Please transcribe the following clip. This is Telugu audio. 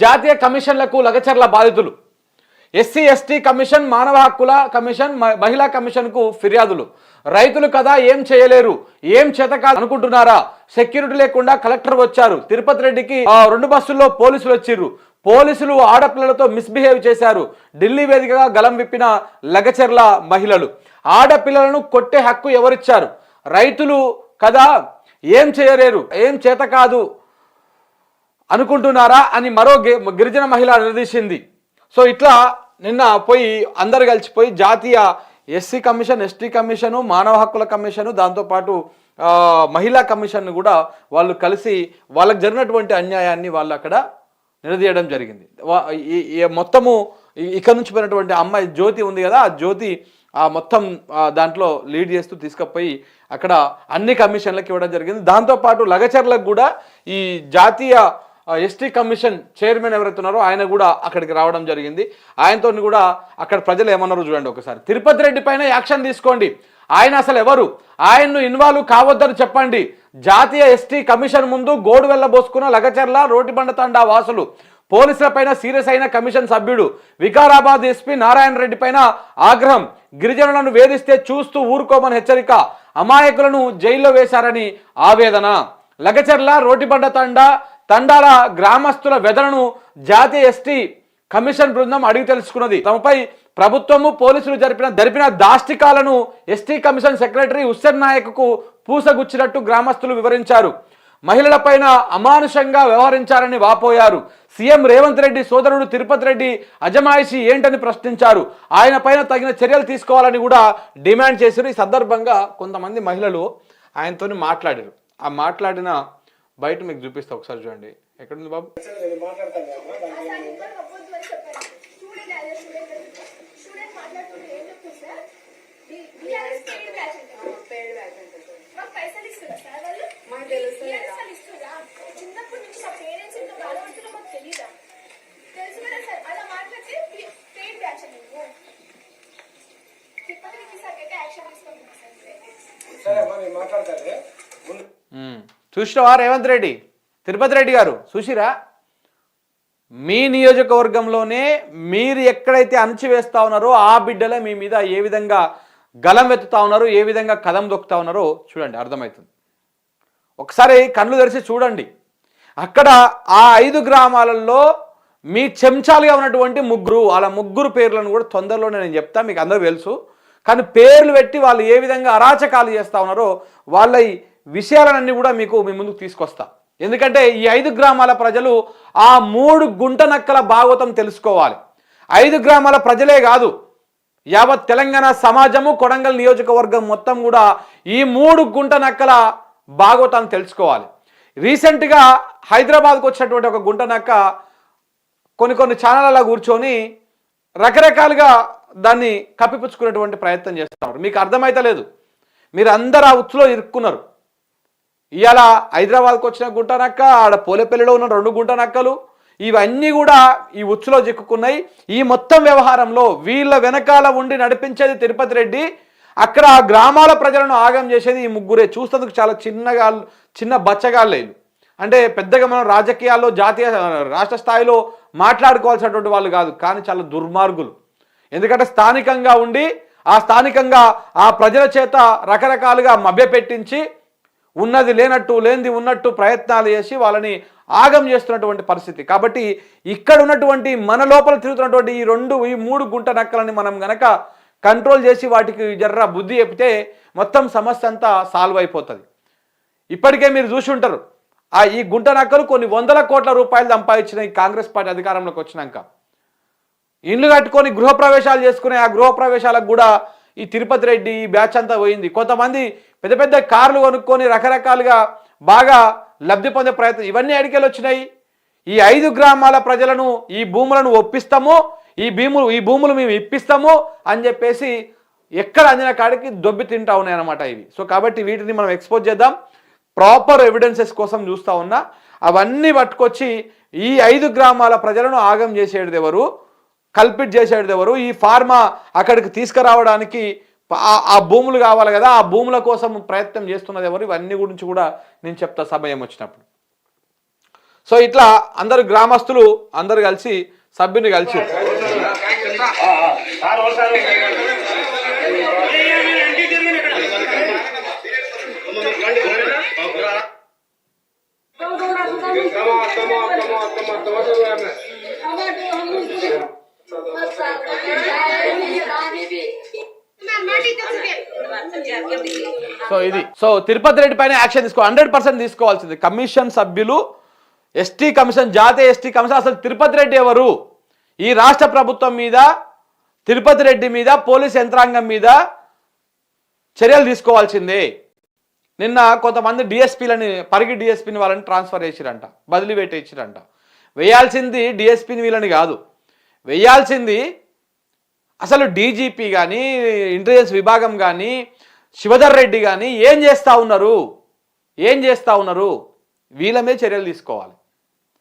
జాతీయ కమిషన్లకు లగచర్ల బాధితులు. ఎస్సీ ఎస్టీ కమిషన్ మానవ హక్కుల కమిషన్ మ- మహిళా కమిషన్కు ఫిర్యాదులు. రైతులు కదా ఏం చేయలేరు ఏం చేత కాదు అనుకుంటున్నారా? సెక్యూరిటీ లేకుండా కలెక్టర్ వచ్చారు. తిరుపతి రెడ్డికి ఆ, రెండు బస్సుల్లో పోలీసులు వచ్చిర్రు. పోలీసులు ఆడపిల్లలతో మిస్బిహేవ్ చేశారు. ఢిల్లీ వేదికగా గలం విప్పిన లగచర్ల మహిళలు. ఆడపిల్లలను కొట్టే హక్కు ఎవరిచ్చారు? రైతులు కదా ఏం చేయలేరు ఏం చేత కాదు అనుకుంటున్నారా అని మరో గిరిజన మహిళ నిలదీసింది. సో ఇట్లా నిన్న పోయి అందరు కలిసిపోయి జాతీయ ఎస్సీ కమిషన్ ఎస్టీ కమిషను మానవ హక్కుల కమిషను దాంతోపాటు మహిళా కమిషన్ను కూడా వాళ్ళు కలిసి వాళ్ళకి జరిగినటువంటి అన్యాయాన్ని వాళ్ళు అక్కడ నిలదీయడం జరిగింది. మొత్తము ఇక్కడ నుంచి పోయినటువంటి అమ్మాయి జ్యోతి ఉంది కదా ఆ జ్యోతి ఆ మొత్తం దాంట్లో లీడ్ చేస్తూ తీసుకుపోయి అక్కడ అన్ని కమిషన్లకు ఇవ్వడం జరిగింది. దాంతోపాటు లగచర్లకు కూడా ఈ జాతీయ ఎస్టీ కమిషన్ చైర్మన్ ఎవరైతే ఉన్నారో ఆయన కూడా అక్కడికి రావడం జరిగింది. ఆయనతో కూడా అక్కడ ప్రజలు ఏమన్నారో చూడండి ఒకసారి. తిరుపతి రెడ్డి పైన యాక్షన్ తీసుకోండి. ఆయన అసలు ఎవరు? ఆయన్ను ఇన్వాల్వ్ కావద్దని చెప్పండి. జాతీయ ఎస్టీ కమిషన్ ముందు గోడు వెళ్ళబోసుకున్న లగచర్ల రోటిబండ తండా వాసులు పోలీసుల పైన సీరియస్ అయిన కమిషన్ సభ్యుడు వికారాబాద్ ఎస్పీ నారాయణ రెడ్డి పైన ఆగ్రహం గిరిజనులను వేధిస్తే చూస్తూ ఊరుకోమని హెచ్చరిక అమాయకులను జైల్లో వేశారని ఆవేదన. లగచర్ల రోటిబండ తండా తండాల గ్రామస్తుల వెదలను జాతీయ ఎస్టీ కమిషన్ బృందం అడిగి తెలుసుకున్నది. తమపై ప్రభుత్వము పోలీసులు జరిపిన జరిపిన దాష్టికాలను ఎస్టీ కమిషన్ సెక్రటరీ హుస్సేన్ నాయక్కు పూసగుచ్చినట్టు గ్రామస్తులు వివరించారు. మహిళలపైన అమానుషంగా వ్యవహరించారని వాపోయారు. సీఎం రేవంత్ రెడ్డి సోదరుడు తిరుపతి రెడ్డి అజమాయిషి ఏంటని ప్రశ్నించారు. ఆయన పైన తగిన చర్యలు తీసుకోవాలని కూడా డిమాండ్ చేశారు. ఈ సందర్భంగా కొంతమంది మహిళలు ఆయనతో మాట్లాడారు. ఆ మాట్లాడిన బయట మీకు చూపిస్తా ఒకసారి చూడండి. ఎక్కడుంది బాబు? సార్ చూసినవా రేవంత్ రెడ్డి? తిరుపతి రెడ్డి గారు చూసిరా? మీ నియోజకవర్గంలోనే మీరు ఎక్కడైతే అణచివేస్తా ఉన్నారో ఆ బిడ్డలే మీ మీద ఏ విధంగా గలం వెతుతా ఉన్నారు ఏ విధంగా కదం దొక్కుతా ఉన్నారో చూడండి అర్థమవుతుంది. ఒకసారి కళ్ళు తెరిచి చూడండి. అక్కడ ఆ ఐదు గ్రామాలలో మీ చెంచాలుగా ఉన్నటువంటి ముగ్గురు వాళ్ళ ముగ్గురు పేర్లను కూడా తొందరలోనే నేను చెప్తా మీకు అందరూ తెలుసు. కానీ పేర్లు పెట్టి వాళ్ళు ఏ విధంగా అరాచకాలు చేస్తా ఉన్నారో వాళ్ళ విషయాలన్నీ కూడా మీకు మీ ముందుకు తీసుకొస్తా. ఎందుకంటే ఈ ఐదు గ్రామాల ప్రజలు ఆ మూడు గుంట నక్కల భాగవతం తెలుసుకోవాలి. ఐదు గ్రామాల ప్రజలే కాదు యావత్ తెలంగాణ సమాజము కొడంగల్ నియోజకవర్గం మొత్తం కూడా ఈ మూడు గుంట నక్కల భాగవతాన్ని తెలుసుకోవాలి. రీసెంట్గా హైదరాబాద్కు వచ్చినటువంటి ఒక గుంట నక్క కొన్ని కొన్ని ఛానళ్ళ కూర్చొని రకరకాలుగా దాన్ని కప్పిపుచ్చుకునేటువంటి ప్రయత్నం చేస్తున్నారు మీకు అర్థమైతలేదు. మీరు అందరు ఆ ఉచ్చులో ఇరుక్కున్నారు. ఇవాళ హైదరాబాద్కి వచ్చిన గుంటనక్క ఆడ పోలేపల్లిలో ఉన్న రెండు గుంట నక్కలు ఇవన్నీ కూడా ఈ ఉచ్చులో చిక్కుకున్నాయి. ఈ మొత్తం వ్యవహారంలో వీళ్ళ వెనకాల ఉండి నడిపించేది తిరుపతి రెడ్డి. అక్కడ ఆ గ్రామాల ప్రజలను ఆగం చేసేది ఈ ముగ్గురే. చూస్తేందుకు చాలా చిన్నగా చిన్న బచ్చగాళ్ళు వీళ్ళు. అంటే పెద్దగా మనం రాజకీయాల్లో జాతీయ రాష్ట్ర స్థాయిలో మాట్లాడుకోవాల్సినటువంటి వాళ్ళు కాదు కానీ చాలా దుర్మార్గులు. ఎందుకంటే స్థానికంగా ఉండి ఆ స్థానికంగా ఆ ప్రజల చేత రకరకాలుగా మభ్యపెట్టించి ఉన్నది లేనట్టు లేనిది ఉన్నట్టు ప్రయత్నాలు చేసి వాళ్ళని ఆగం చేస్తున్నటువంటి పరిస్థితి. కాబట్టి ఇక్కడ ఉన్నటువంటి మన లోపల తిరుగుతున్నటువంటి ఈ రెండు ఈ మూడు గుంట నక్కలని మనం గనక కంట్రోల్ చేసి వాటికి జర్ర బుద్ధి చెప్తే మొత్తం సమస్య అంతా సాల్వ్ అయిపోతుంది. ఇప్పటికే మీరు చూసి ఉంటారు. ఆ ఈ గుంట నక్కలు కొన్ని వందల కోట్ల రూపాయలు సంపాదించిన ఈ కాంగ్రెస్ పార్టీ అధికారంలోకి వచ్చినాక. ఇండ్లు కట్టుకొని గృహప్రవేశాలు చేసుకునే ఆ గృహప్రవేశాలకు కూడా ఈ తిరుపతి రెడ్డి ఈ బ్యాచ్ అంతా పోయింది. కొంతమంది పెద్ద పెద్ద కార్లు కొనుక్కొని రకరకాలుగా బాగా లబ్ధి పొందే ప్రయత్నం ఇవన్నీ అడికెళ్ళి వచ్చినాయి? ఈ ఐదు గ్రామాల ప్రజలను ఈ భూములను ఒప్పిస్తాము ఈ భూములు ఈ భూములు మేము ఇప్పిస్తాము అని చెప్పేసి ఎక్కడ అందిన కాడికి దొబ్బి తింటా ఉన్నాయి అనమాట ఇవి. సో కాబట్టి వీటిని మనం ఎక్స్పోజ్ చేద్దాం. ప్రాపర్ ఎవిడెన్సెస్ కోసం చూస్తా ఉన్నా. అవన్నీ పట్టుకొచ్చి ఈ ఐదు గ్రామాల ప్రజలను ఆగం చేసేది ఎవరు? కల్పిట్ చేసేది ఎవరు ఈ ఫార్మా అక్కడికి తీసుకురావడానికి ఆ- భూములు కావాలి కదా ఆ భూముల కోసం ప్రయత్నం చేస్తున్నది ఎవరు ఇవన్నీ గురించి కూడా నేను చెప్తా సమయం వచ్చినప్పుడు సో ఇట్లా అందరు గ్రామస్తులు అందరు కలిసి సభ్యుని కలిసి సో ఇది. సో తిరుపతి రెడ్డి పైన యాక్షన్ తీసుకో. హండ్రెడ్ పర్సెంట్ తీసుకోవాల్సింది. కమిషన్ సభ్యులు ఎస్టీ కమిషన్ జాతీయ ఎస్టీ కమిషన్ అసలు తిరుపతి రెడ్డి ఎవరు? ఈ రాష్ట్ర ప్రభుత్వం మీద తిరుపతి రెడ్డి మీద పోలీస్ యంత్రాంగం మీద చర్యలు తీసుకోవాల్సిందే. నిన్న కొంతమంది డిఎస్పీలని పరిగి డిఎస్పీని వాళ్ళని ట్రాన్స్ఫర్ చేసిరంట. బదిలీ పెట్టించిరంట వేయాల్సింది డిఎస్పీని వీళ్ళని కాదు. వేయాల్సింది అసలు డీజీపీ కానీ ఇంటెలిజెన్స్ విభాగం కానీ శివధర్ రెడ్డి కానీ ఏం చేస్తూ ఉన్నారు? ఏం చేస్తూ ఉన్నారు? వీళ్ళ మీద చర్యలు తీసుకోవాలి.